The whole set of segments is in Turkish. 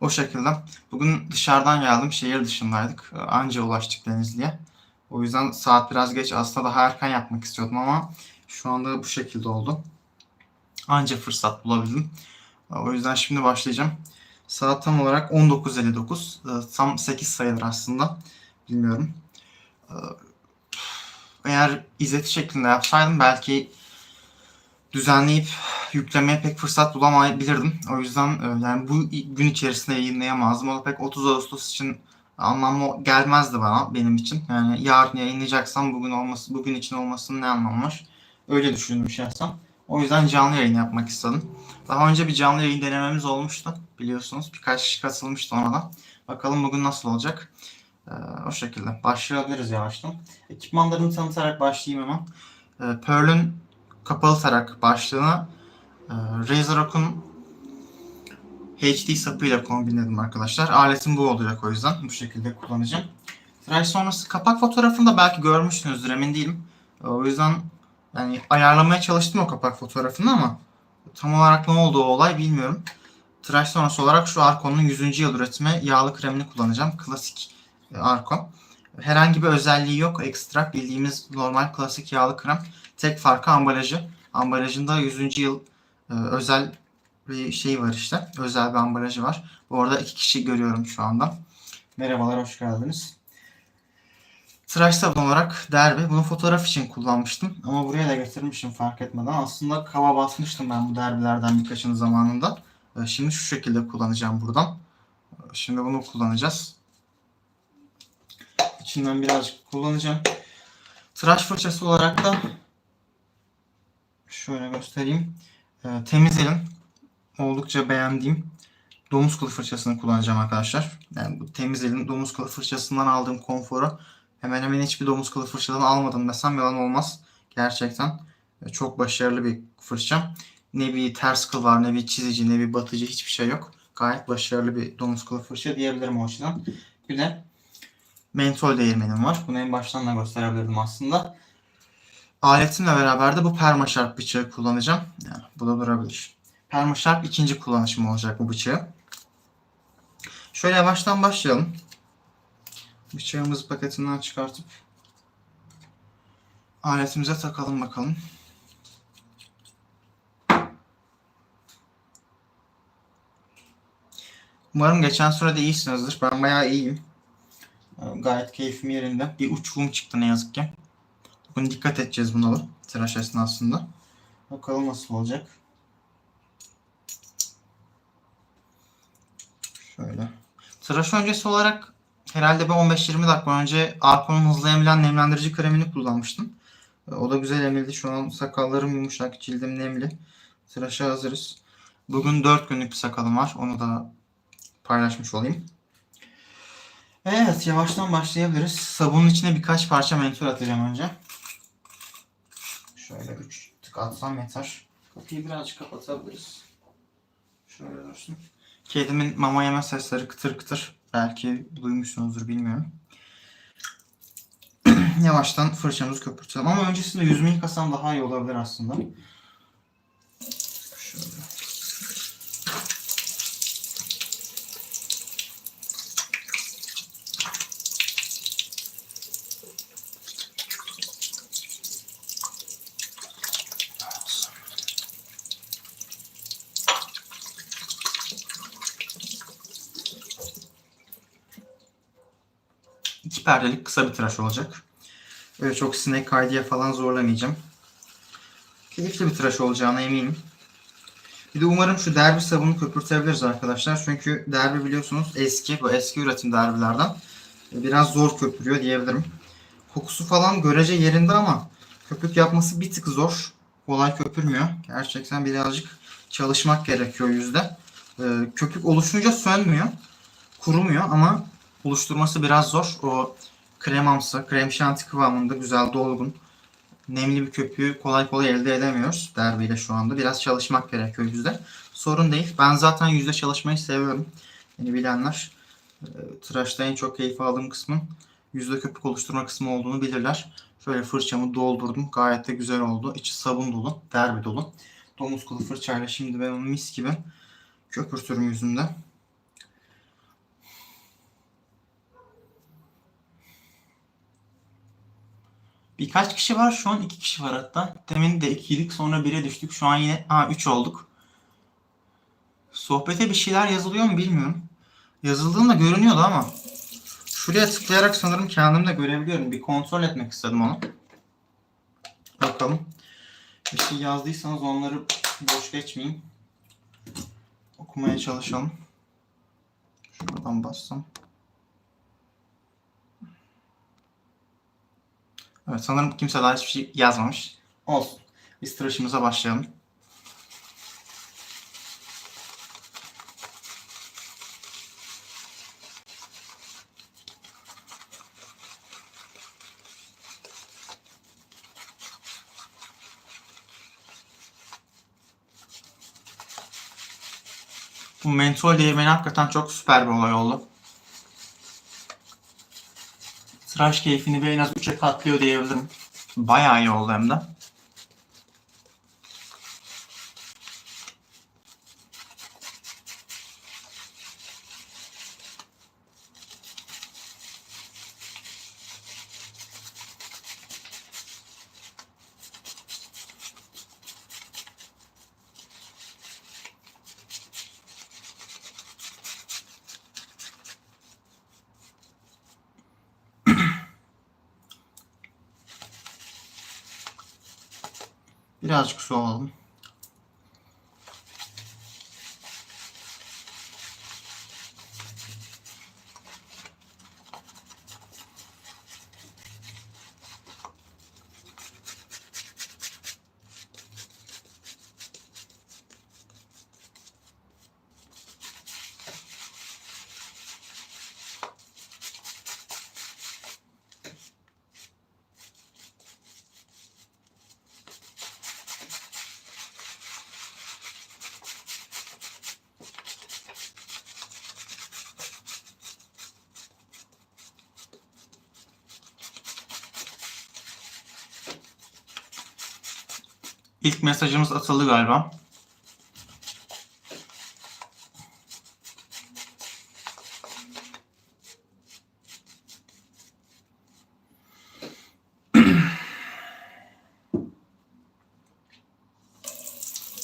O şekilde. Bugün dışarıdan geldim. Şehir dışındaydık. Anca ulaştık Denizli'ye. O yüzden saat biraz geç. Aslında daha erken yapmak istiyordum ama şu anda bu şekilde oldu. Anca fırsat bulabildim. O yüzden şimdi başlayacağım. Saat tam olarak 19.59. Ee, Tam 8 sayılır aslında. Bilmiyorum. Eğer izleti şeklinde yapsaydım belki düzenleyip yüklemeye pek fırsat bulamayabilirdim. O yüzden e, yani bu gün içerisinde yayınlayamazdım. O da pek 30 Ağustos için anlamlı gelmezdi bana benim için. Yani yarın yayınlayacaksam bugün olması bugün için olmasının ne anlamı var? Öyle düşündüm şahsen. O yüzden canlı yayın yapmak istedim. Daha önce bir canlı yayın denememiz olmuştu biliyorsunuz. Birkaç kişi katılmıştı ona da. Bakalım bugün nasıl olacak. Ee, o şekilde. Başlayabiliriz yavaştan. Ekipmanlarını tanıtarak başlayayım hemen. Ee, Pearl'ün kapalı tarak başlığını e, Razorok'un HD sapıyla kombinledim arkadaşlar. Aletim bu olacak o yüzden. Bu şekilde kullanacağım. Tıraş sonrası kapak fotoğrafını da belki görmüşsünüzdür emin değilim. O yüzden yani ayarlamaya çalıştım o kapak fotoğrafını ama tam olarak ne olduğu olay bilmiyorum. Tıraş sonrası olarak şu Arkon'un 100. yıl üretimi yağlı kremini kullanacağım. Klasik e, Arkon. Herhangi bir özelliği yok. Ekstra bildiğimiz normal klasik yağlı krem. Tek farkı ambalajı. Ambalajında 100. yıl e, özel bir şey var işte. Özel bir ambalajı var. Bu arada iki kişi görüyorum şu anda. Merhabalar, hoş geldiniz. Tıraş sabun olarak derbi. Bunu fotoğraf için kullanmıştım. Ama buraya da getirmişim fark etmeden. Aslında kava basmıştım ben bu derbilerden birkaçını zamanında. E, Şimdi şu şekilde kullanacağım buradan. E, Şimdi bunu kullanacağız. İçinden birazcık kullanacağım. Tıraş fırçası olarak da şöyle göstereyim. E, temiz elin oldukça beğendiğim domuz kılı fırçasını kullanacağım arkadaşlar. Yani bu temiz elin domuz kılı fırçasından aldığım konforu hemen hemen hiçbir domuz kılı fırçadan almadım desem yalan olmaz. Gerçekten e, çok başarılı bir fırça. Ne bir ters kıl var, ne bir çizici, ne bir batıcı hiçbir şey yok. Gayet başarılı bir domuz kılı fırça diyebilirim o açıdan. Bir de mentol değirmenim var. Bunu en baştan da gösterebilirdim aslında. Aletimle beraber de bu permaşarp bıçağı kullanacağım. Yani bu da durabilir. Permaşarp ikinci kullanışım olacak bu bıçağı. Şöyle yavaştan başlayalım. Bıçağımızı paketinden çıkartıp aletimize takalım bakalım. Umarım geçen sürede iyisinizdir. Ben bayağı iyiyim. Gayet keyfim yerinde. Bir uçluğum çıktı ne yazık ki. Bugün dikkat edeceğiz buna da tıraş esnasında. Bakalım nasıl olacak. Şöyle. Tıraş öncesi olarak herhalde bir 15-20 dakika önce Arkon'un hızlı emilen nemlendirici kremini kullanmıştım. E, O da güzel emildi. Şu an sakallarım yumuşak, cildim nemli. Tıraşa hazırız. Bugün 4 günlük bir sakalım var. Onu da paylaşmış olayım. Evet, yavaştan başlayabiliriz. Sabunun içine birkaç parça mentol atacağım önce. Şöyle 3 tık atsam yeter. Kapıyı birazcık kapatabiliriz. Şöyle dursun. Kedimin mama yeme sesleri kıtır kıtır. Belki duymuşsunuzdur bilmiyorum. Yavaştan fırçamızı köpürtelim. Ama öncesinde yüzümü yıkasam daha iyi olabilir aslında. Şöyle. İki perdelik kısa bir tıraş olacak. Öyle çok sinek kaydıya falan zorlamayacağım. Keyifli bir tıraş olacağına eminim. Bir de umarım şu derbi sabunu köpürtebiliriz arkadaşlar. Çünkü derbi biliyorsunuz eski, bu eski üretim derbilerden. Biraz zor köpürüyor diyebilirim. Kokusu falan görece yerinde ama köpük yapması bir tık zor. Kolay köpürmüyor. Gerçekten birazcık çalışmak gerekiyor yüzde. Ee, köpük oluşunca sönmüyor. Kurumuyor ama oluşturması biraz zor. O kremamsı, krem şanti kıvamında güzel dolgun, nemli bir köpüğü kolay kolay elde edemiyoruz derbiyle şu anda. Biraz çalışmak gerekiyor yüzde. Sorun değil. Ben zaten yüzde çalışmayı seviyorum. Beni bilenler e, tıraşta en çok keyif aldığım kısmın yüzde köpük oluşturma kısmı olduğunu bilirler. Şöyle fırçamı doldurdum. Gayet de güzel oldu. İçi sabun dolu, derbi dolu. Domuz kılı fırçayla şimdi ben onu mis gibi köpürtürüm yüzümde. Birkaç kişi var. Şu an iki kişi var hatta. Demin de ikiydik. Sonra 1'e düştük. Şu an yine ha 3 olduk. Sohbete bir şeyler yazılıyor mu bilmiyorum. Yazıldığında görünüyordu ama şuraya tıklayarak sanırım kendim de görebiliyorum. Bir kontrol etmek istedim onu. Bakalım. Bir şey yazdıysanız onları boş geçmeyeyim. Okumaya çalışalım. Şuradan bassam. Evet sanırım kimse daha hiçbir şey yazmamış. Olsun. Biz tıraşımıza başlayalım. Bu mentol değirmeni hakikaten çok süper bir olay oldu. Tıraş keyfini bir en az 3'e katlıyor diyebilirim. Bayağı iyi oldu hem de. Birazcık su alalım. İlk mesajımız atıldı galiba.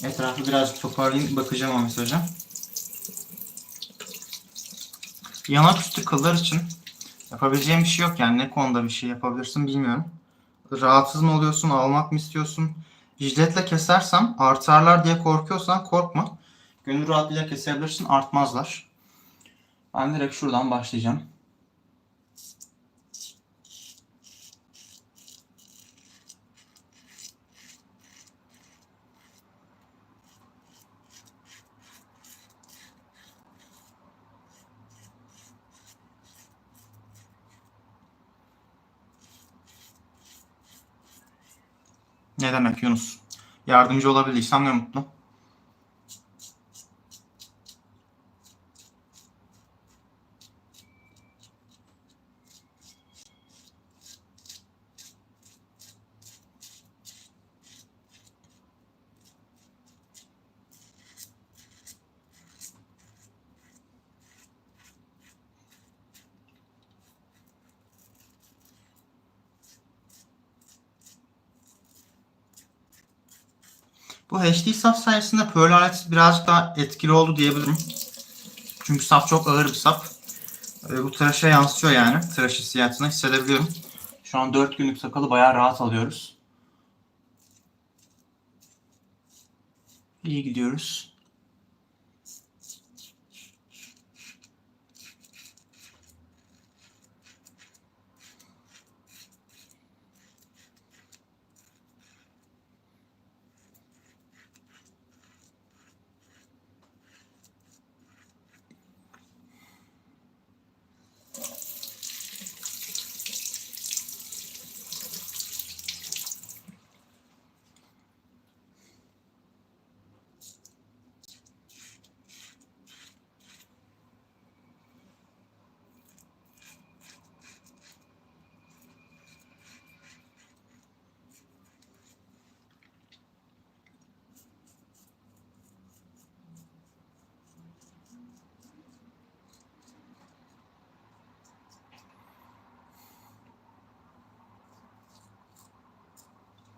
Etrafı birazcık toparlayayım. Bakacağım o mesaja. Yanak üstü kıllar için yapabileceğim bir şey yok. Yani ne konuda bir şey yapabilirsin bilmiyorum. Rahatsız mı oluyorsun? Almak mı istiyorsun? Jiletle kesersem artarlar diye korkuyorsan korkma. Gönül rahatlığıyla kesebilirsin artmazlar. Ben direkt şuradan başlayacağım. Ne demek Yunus? Yardımcı olabildiysem ne mutlu. Bu HD saf sayesinde Pearl aleti birazcık daha etkili oldu diyebilirim. Çünkü saf çok ağır bir sap. E, bu tıraşa yansıyor yani. Tıraş hissiyatını hissedebiliyorum. Şu an 4 günlük sakalı bayağı rahat alıyoruz. İyi gidiyoruz.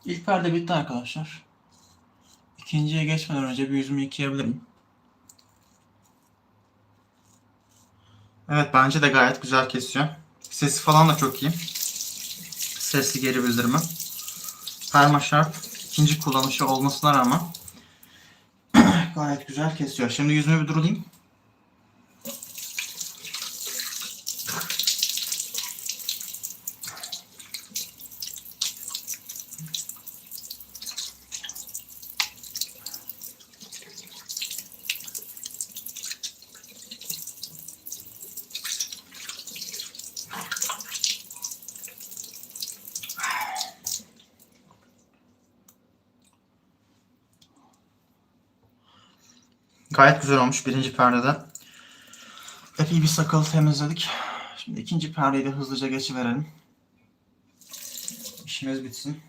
İlk perde bitti arkadaşlar. İkinciye geçmeden önce bir yüzümü yıkayabilirim. Evet bence de gayet güzel kesiyor. Sesi falan da çok iyi. Sesli geri bildirimi. Perma ikinci kullanışı olmasına rağmen gayet güzel kesiyor. Şimdi yüzümü bir durulayım. Gayet güzel olmuş birinci perdede. Epey bir sakalı temizledik. Şimdi ikinci perdeyi de hızlıca geçiverelim. İşimiz bitsin.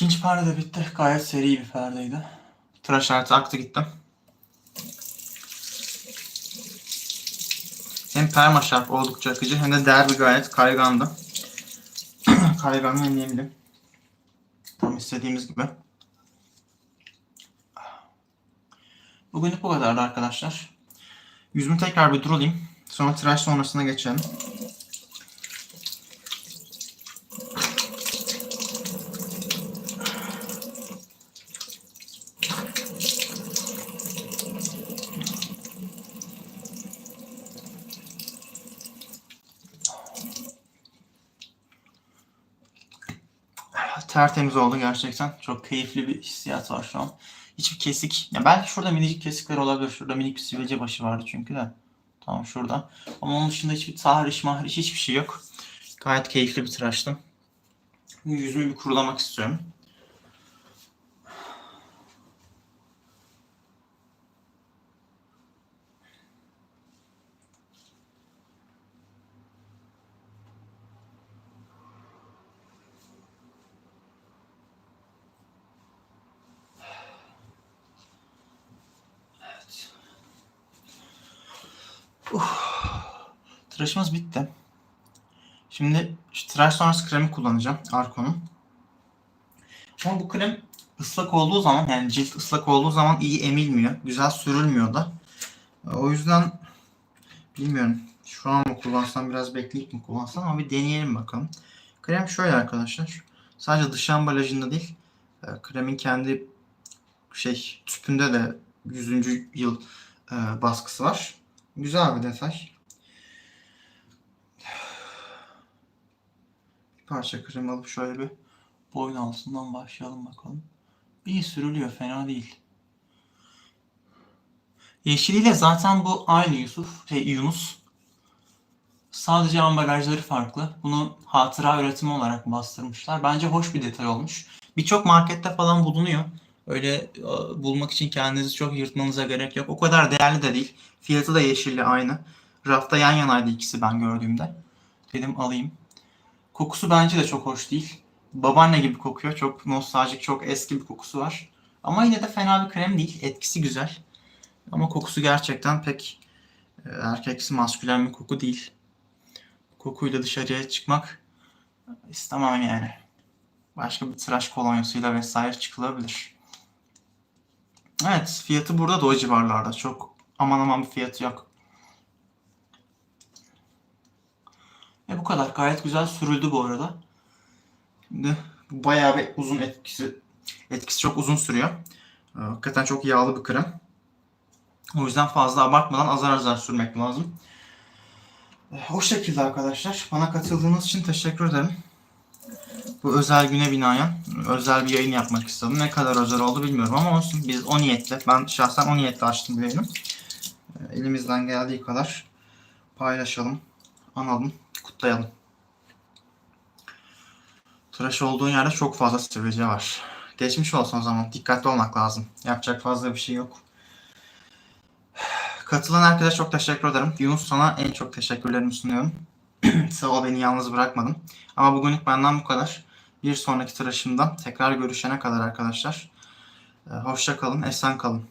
İkinci perde de bitti. Gayet seri bir perdeydi. Tıraş aleti aktı gitti. Hem perma şarp oldukça akıcı hem de derbi gayet kaygandı. Kaygan ve. Tam istediğimiz gibi. Bugünlük bu kadardı arkadaşlar. Yüzümü tekrar bir durulayım. Sonra tıraş sonrasına geçelim. Tertemiz oldu gerçekten. Çok keyifli bir hissiyat var şu an. Hiçbir kesik. Ya belki şurada minicik kesikler olabilir. Şurada minik bir sivilce başı vardı çünkü de. Tamam şurada. Ama onun dışında hiçbir tahriş mahriş hiçbir şey yok. Gayet keyifli bir tıraştı. Yüzümü bir kurulamak istiyorum. Tıraşımız bitti. Şimdi şu tıraş sonrası kremi kullanacağım. Arko'nun. Ama bu krem ıslak olduğu zaman yani cilt ıslak olduğu zaman iyi emilmiyor. Güzel sürülmüyor da. O yüzden bilmiyorum. Şu an mı kullansam biraz bekleyip mi kullansam ama bir deneyelim bakalım. Krem şöyle arkadaşlar. Sadece dış ambalajında değil. e, Kremin kendi şey tüpünde de 100. yıl e, baskısı var. Güzel bir detay. Parça krem alıp şöyle bir boyun altından başlayalım bakalım. İyi sürülüyor fena değil. Yeşiliyle zaten bu aynı Yusuf, şey Yunus. Sadece ambalajları farklı. Bunu hatıra üretimi olarak bastırmışlar. Bence hoş bir detay olmuş. Birçok markette falan bulunuyor. Öyle e, bulmak için kendinizi çok yırtmanıza gerek yok. O kadar değerli de değil. Fiyatı da yeşille aynı. Rafta yan yanaydı ikisi ben gördüğümde. Dedim alayım. Kokusu bence de çok hoş değil. babaanne gibi kokuyor. Çok nostaljik, çok eski bir kokusu var. Ama yine de fena bir krem değil. Etkisi güzel. Ama kokusu gerçekten pek e, erkeksi maskülen bir koku değil. Kokuyla dışarıya çıkmak istemem yani. Başka bir tıraş kolonyasıyla vesaire çıkılabilir. Evet, fiyatı burada da o civarlarda. Çok aman aman bir fiyatı yok. E bu kadar. Gayet güzel sürüldü bu arada. Şimdi bu bayağı bir uzun etkisi. Etkisi çok uzun sürüyor. Ee, Hakikaten çok yağlı bir krem. O yüzden fazla abartmadan azar azar sürmek lazım. Ee, O şekilde arkadaşlar. Bana katıldığınız için teşekkür ederim. Bu özel güne binaen özel bir yayın yapmak istedim. Ne kadar özel oldu bilmiyorum ama olsun. Biz o niyetle, ben şahsen o niyetle açtım bu yayını. Ee, Elimizden geldiği kadar paylaşalım, analım, kutlayalım. Tıraş olduğun yerde çok fazla sivilce var. Geçmiş olsun o zaman. Dikkatli olmak lazım. Yapacak fazla bir şey yok. Katılan herkese çok teşekkür ederim. Yunus sana en çok teşekkürlerimi sunuyorum. Sağ ol beni yalnız bırakmadın. Ama bugünlük benden bu kadar. Bir sonraki tıraşımda tekrar görüşene kadar arkadaşlar. Hoşça kalın, esen kalın.